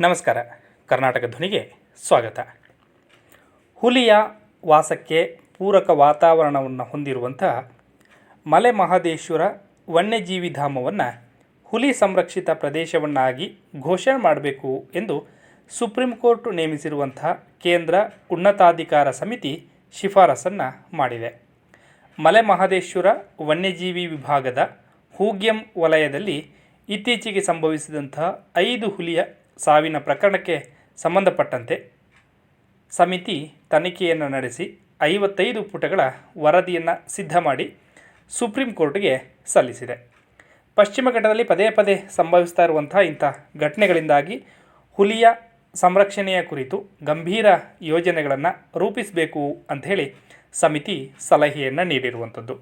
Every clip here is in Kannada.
ನಮಸ್ಕಾರ. ಕರ್ನಾಟಕ ಧ್ವನಿಗೆ ಸ್ವಾಗತ. ಹುಲಿಯ ವಾಸಕ್ಕೆ ಪೂರಕ ವಾತಾವರಣವನ್ನು ಹೊಂದಿರುವಂತಹ ಮಲೆ ಮಹದೇಶ್ವರ ವನ್ಯಜೀವಿ ಧಾಮವನ್ನು ಹುಲಿ ಸಂರಕ್ಷಿತ ಪ್ರದೇಶವನ್ನಾಗಿ ಘೋಷಣೆ ಮಾಡಬೇಕು ಎಂದು ಸುಪ್ರೀಂ ಕೋರ್ಟ್ ನೇಮಿಸಿರುವಂತಹ ಕೇಂದ್ರ ಉನ್ನತಾಧಿಕಾರ ಸಮಿತಿ ಶಿಫಾರಸನ್ನು ಮಾಡಿದೆ. ಮಲೆ ಮಹದೇಶ್ವರ ವನ್ಯಜೀವಿ ವಿಭಾಗದ ಹೂಗ್ಯಂ ವಲಯದಲ್ಲಿ ಇತ್ತೀಚೆಗೆ ಸಂಭವಿಸಿದಂತಹ ಐದು ಹುಲಿಯ ಸಾವಿನ ಪ್ರಕರಣಕ್ಕೆ ಸಂಬಂಧಪಟ್ಟಂತೆ ಸಮಿತಿ ತನಿಖೆಯನ್ನು ನಡೆಸಿ ಐವತ್ತೈದು ಪುಟಗಳ ವರದಿಯನ್ನು ಸಿದ್ಧ ಮಾಡಿ ಸುಪ್ರೀಂ ಕೋರ್ಟ್ಗೆ ಸಲ್ಲಿಸಿದೆ. ಪಶ್ಚಿಮ ಘಟ್ಟದಲ್ಲಿ ಪದೇ ಪದೇ ಸಂಭವಿಸ್ತಾ ಇರುವಂಥ ಇಂಥ ಘಟನೆಗಳಿಂದಾಗಿ ಹುಲಿಯ ಸಂರಕ್ಷಣೆಯ ಕುರಿತು ಗಂಭೀರ ಯೋಜನೆಗಳನ್ನು ರೂಪಿಸಬೇಕು ಅಂಥೇಳಿ ಸಮಿತಿ ಸಲಹೆಯನ್ನು ನೀಡಿರುವಂಥದ್ದು.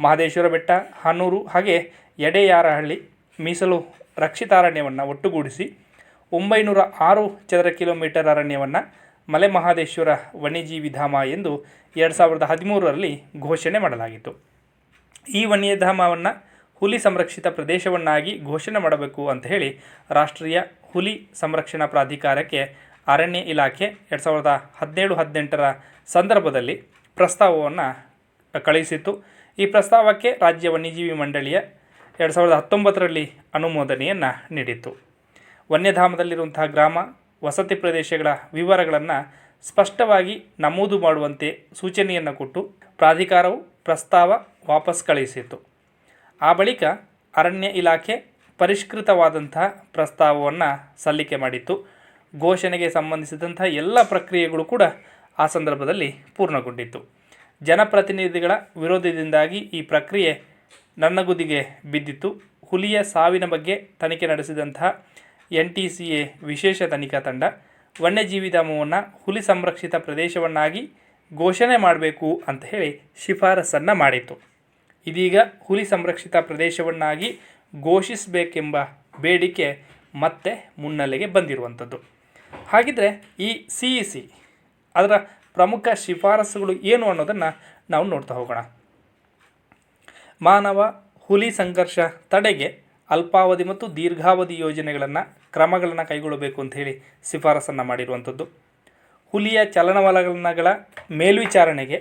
ಮಹದೇಶ್ವರ ಬೆಟ್ಟ, ಹನೂರು ಹಾಗೆ ಎಡೆಯಾರಹಳ್ಳಿ ಮೀಸಲು ರಕ್ಷಿತಾರಣ್ಯವನ್ನು ಒಟ್ಟುಗೂಡಿಸಿ ಒಂಬೈನೂರ ಆರು ಚದರ ಕಿಲೋಮೀಟರ್ ಅರಣ್ಯವನ್ನು ಮಲೆ ಮಹಾದೇಶ್ವರ ವನ್ಯಜೀವಿ ಧಾಮ ಎಂದು ಎರಡು ಸಾವಿರದ ಹದಿಮೂರರಲ್ಲಿ ಘೋಷಣೆ ಮಾಡಲಾಗಿತ್ತು. ಈ ವನ್ಯಧಾಮವನ್ನು ಹುಲಿ ಸಂರಕ್ಷಿತ ಪ್ರದೇಶವನ್ನಾಗಿ ಘೋಷಣೆ ಮಾಡಬೇಕು ಅಂತ ಹೇಳಿ ರಾಷ್ಟ್ರೀಯ ಹುಲಿ ಸಂರಕ್ಷಣಾ ಪ್ರಾಧಿಕಾರಕ್ಕೆ ಅರಣ್ಯ ಇಲಾಖೆ ಎರಡು ಸಾವಿರದ ಹದಿನೇಳು ಹದಿನೆಂಟರ ಸಂದರ್ಭದಲ್ಲಿ ಪ್ರಸ್ತಾವವನ್ನು ಕಳುಹಿಸಿತ್ತು ಈ ಪ್ರಸ್ತಾವಕ್ಕೆ ರಾಜ್ಯ ವನ್ಯಜೀವಿ ಮಂಡಳಿಯ ಎರಡು ಸಾವಿರದ ಹತ್ತೊಂಬತ್ತರಲ್ಲಿ ಅನುಮೋದನೆಯನ್ನು ನೀಡಿತ್ತು. ವನ್ಯಧಾಮದಲ್ಲಿರುವಂತಹ ಗ್ರಾಮ, ವಸತಿ ಪ್ರದೇಶಗಳ ವಿವರಗಳನ್ನು ಸ್ಪಷ್ಟವಾಗಿ ನಮೂದು ಮಾಡುವಂತೆ ಸೂಚನೆಯನ್ನು ಕೊಟ್ಟು ಪ್ರಾಧಿಕಾರವು ಪ್ರಸ್ತಾವ ವಾಪಸ್ ಕಳುಹಿಸಿತು ಆ ಬಳಿಕ ಅರಣ್ಯ ಇಲಾಖೆ ಪರಿಷ್ಕೃತವಾದಂತಹ ಪ್ರಸ್ತಾವವನ್ನು ಸಲ್ಲಿಕೆ ಮಾಡಿತ್ತು. ಘೋಷಣೆಗೆ ಸಂಬಂಧಿಸಿದಂಥ ಎಲ್ಲ ಪ್ರಕ್ರಿಯೆಗಳು ಕೂಡ ಆ ಸಂದರ್ಭದಲ್ಲಿ ಪೂರ್ಣಗೊಂಡಿತ್ತು. ಜನಪ್ರತಿನಿಧಿಗಳ ವಿರೋಧದಿಂದಾಗಿ ಈ ಪ್ರಕ್ರಿಯೆ ನನ್ನಗುದಿಗೆ ಬಿದ್ದಿತ್ತು. ಹುಲಿಯ ಸಾವಿನ ಬಗ್ಗೆ ತನಿಖೆ ನಡೆಸಿದಂತಹ ಎನ್ ಟಿ ಸಿ ಎ ವಿಶೇಷ ತನಿಖಾ ತಂಡ ವನ್ಯಜೀವಿ ಧಾಮವನ್ನು ಹುಲಿ ಸಂರಕ್ಷಿತ ಪ್ರದೇಶವನ್ನಾಗಿ ಘೋಷಣೆ ಮಾಡಬೇಕು ಅಂತ ಹೇಳಿ ಶಿಫಾರಸನ್ನು ಮಾಡಿತ್ತು. ಇದೀಗ ಹುಲಿ ಸಂರಕ್ಷಿತ ಪ್ರದೇಶವನ್ನಾಗಿ ಘೋಷಿಸಬೇಕೆಂಬ ಬೇಡಿಕೆ ಮತ್ತೆ ಮುನ್ನೆಲೆಗೆ ಬಂದಿರುವಂಥದ್ದು. ಹಾಗಿದ್ರೆ ಈ ಸಿ ಇ ಸಿ ಅದರ ಪ್ರಮುಖ ಶಿಫಾರಸುಗಳು ಏನು ಅನ್ನೋದನ್ನು ನಾವು ನೋಡ್ತಾ ಹೋಗೋಣ. ಮಾನವ ಹುಲಿ ಸಂಘರ್ಷ ತಡೆಗೆ ಅಲ್ಪಾವಧಿ ಮತ್ತು ದೀರ್ಘಾವಧಿ ಯೋಜನೆಗಳನ್ನು ಕ್ರಮಗಳನ್ನು ಕೈಗೊಳ್ಳಬೇಕು ಅಂತ ಹೇಳಿ ಶಿಫಾರಸನ್ನು ಮಾಡಿರುವಂಥದ್ದು. ಹುಲಿಯ ಚಲನವಲನಗಳ ಮೇಲ್ವಿಚಾರಣೆಗೆ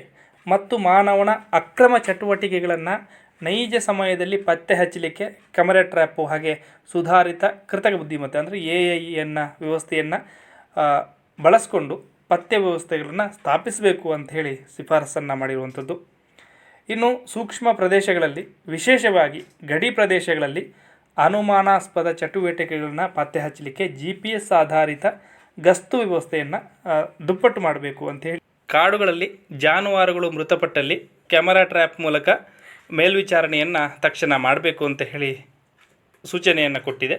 ಮತ್ತು ಮಾನವನ ಅಕ್ರಮ ಚಟುವಟಿಕೆಗಳನ್ನು ನೈಜ ಸಮಯದಲ್ಲಿ ಪತ್ತೆ ಹಚ್ಚಲಿಕ್ಕೆ ಕ್ಯಾಮರಾ ಟ್ರ್ಯಾಪು ಹಾಗೆ ಸುಧಾರಿತ ಕೃತಕ ಬುದ್ಧಿಮತ್ತೆ ಅಂದರೆ ಎ ಐ ಎನ್ನ ವ್ಯವಸ್ಥೆಯನ್ನು ಬಳಸ್ಕೊಂಡು ಪತ್ತೆ ವ್ಯವಸ್ಥೆಗಳನ್ನು ಸ್ಥಾಪಿಸಬೇಕು ಅಂತ ಹೇಳಿ ಶಿಫಾರಸನ್ನು ಮಾಡಿರುವಂಥದ್ದು. ಇನ್ನು ಸೂಕ್ಷ್ಮ ಪ್ರದೇಶಗಳಲ್ಲಿ, ವಿಶೇಷವಾಗಿ ಗಡಿ ಪ್ರದೇಶಗಳಲ್ಲಿ ಅನುಮಾನಾಸ್ಪದ ಚಟುವಟಿಕೆಗಳನ್ನ ಪತ್ತೆ ಹಚ್ಚಲಿಕ್ಕೆ ಜಿ ಪಿ ಎಸ್ ಆಧಾರಿತ ಗಸ್ತು ವ್ಯವಸ್ಥೆಯನ್ನು ದುಪ್ಪಟ್ಟು ಮಾಡಬೇಕು ಅಂತ ಹೇಳಿ. ಕಾಡುಗಳಲ್ಲಿ ಜಾನುವಾರುಗಳು ಮೃತಪಟ್ಟಲ್ಲಿ ಕ್ಯಾಮರಾ ಟ್ರ್ಯಾಪ್ ಮೂಲಕ ಮೇಲ್ವಿಚಾರಣೆಯನ್ನು ತಕ್ಷಣ ಮಾಡಬೇಕು ಅಂತ ಹೇಳಿ ಸೂಚನೆಯನ್ನು ಕೊಟ್ಟಿದೆ.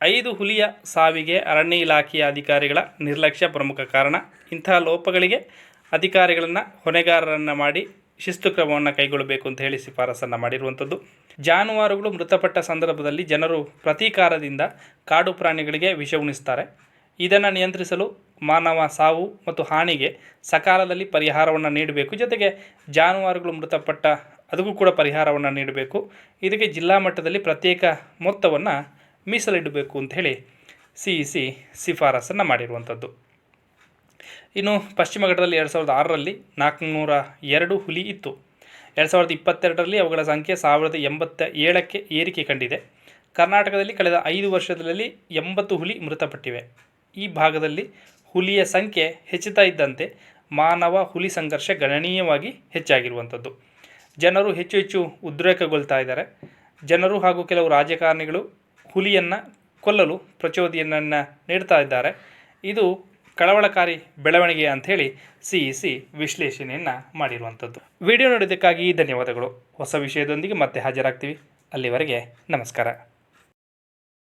ಐದು ಹುಲಿಯ ಸಾವಿಗೆ ಅರಣ್ಯ ಇಲಾಖೆಯ ಅಧಿಕಾರಿಗಳ ನಿರ್ಲಕ್ಷ್ಯ ಪ್ರಮುಖ ಕಾರಣ ಇಂತಹ ಲೋಪಗಳಿಗೆ ಅಧಿಕಾರಿಗಳನ್ನು ಹೊಣೆಗಾರರನ್ನು ಮಾಡಿ ಶಿಸ್ತು ಕ್ರಮವನ್ನು ಕೈಗೊಳ್ಳಬೇಕು ಅಂತ ಹೇಳಿ ಶಿಫಾರಸನ್ನು ಮಾಡಿರುವಂಥದ್ದು. ಜಾನುವಾರುಗಳು ಮೃತಪಟ್ಟ ಸಂದರ್ಭದಲ್ಲಿ ಜನರು ಪ್ರತೀಕಾರದಿಂದ ಕಾಡು ಪ್ರಾಣಿಗಳಿಗೆ ವಿಷ ಉಣಿಸ್ತಾರೆ. ಇದನ್ನು ನಿಯಂತ್ರಿಸಲು ಮಾನವ ಸಾವು ಮತ್ತು ಹಾನಿಗೆ ಸಕಾಲದಲ್ಲಿ ಪರಿಹಾರವನ್ನು ನೀಡಬೇಕು. ಜೊತೆಗೆ ಜಾನುವಾರುಗಳು ಮೃತಪಟ್ಟ ಅದಕ್ಕೂ ಕೂಡ ಪರಿಹಾರವನ್ನು ನೀಡಬೇಕು. ಇದಕ್ಕೆ ಜಿಲ್ಲಾ ಮಟ್ಟದಲ್ಲಿ ಪ್ರತ್ಯೇಕ ಮೊತ್ತವನ್ನು ಮೀಸಲಿಡಬೇಕು ಅಂತ ಹೇಳಿ ಸಿ ಇ ಸಿ ಶಿಫಾರಸನ್ನು ಮಾಡಿರುವಂಥದ್ದು. ಇನ್ನು ಪಶ್ಚಿಮ ಘಟ್ಟದಲ್ಲಿ ಎರಡು ಸಾವಿರದ ಆರರಲ್ಲಿ ನಾಲ್ಕುನೂರ ಎರಡು ಹುಲಿ ಇತ್ತು. ಎರಡು ಸಾವಿರದ ಇಪ್ಪತ್ತೆರಡರಲ್ಲಿ ಅವುಗಳ ಸಂಖ್ಯೆ ಸಾವಿರದ ಎಂಬತ್ತ ಏಳಕ್ಕೆ ಏರಿಕೆ ಕಂಡಿದೆ. ಕರ್ನಾಟಕದಲ್ಲಿ ಕಳೆದ ಐದು ವರ್ಷದಲ್ಲಿ ಎಂಬತ್ತು ಹುಲಿ ಮೃತಪಟ್ಟಿವೆ. ಈ ಭಾಗದಲ್ಲಿ ಹುಲಿಯ ಸಂಖ್ಯೆ ಹೆಚ್ಚುತ್ತಾ ಇದ್ದಂತೆ ಮಾನವ ಹುಲಿ ಸಂಘರ್ಷ ಗಣನೀಯವಾಗಿ ಹೆಚ್ಚಾಗಿರುವಂಥದ್ದು. ಜನರು ಹೆಚ್ಚು ಹೆಚ್ಚು ಉದ್ರೇಕಗೊಳ್ತಾ ಇದ್ದಾರೆ. ಜನರು ಹಾಗೂ ಕೆಲವು ರಾಜಕಾರಣಿಗಳು ಹುಲಿಯನ್ನು ಕೊಲ್ಲಲು ಪ್ರಚೋದನೆಯನ್ನು ನೀಡ್ತಾ ಇದ್ದಾರೆ. ಇದು ಕಳವಳಕಾರಿ ಬೆಳವಣಿಗೆ ಅಂಥೇಳಿ ಸಿ ಇ ಸಿ ವಿಶ್ಲೇಷಣೆಯನ್ನು ಮಾಡಿರುವಂಥದ್ದು. ವಿಡಿಯೋ ನೋಡೋದಕ್ಕಾಗಿ ಧನ್ಯವಾದಗಳು. ಹೊಸ ವಿಷಯದೊಂದಿಗೆ ಮತ್ತೆ ಹಾಜರಾಗ್ತೀವಿ. ಅಲ್ಲಿವರೆಗೆ ನಮಸ್ಕಾರ.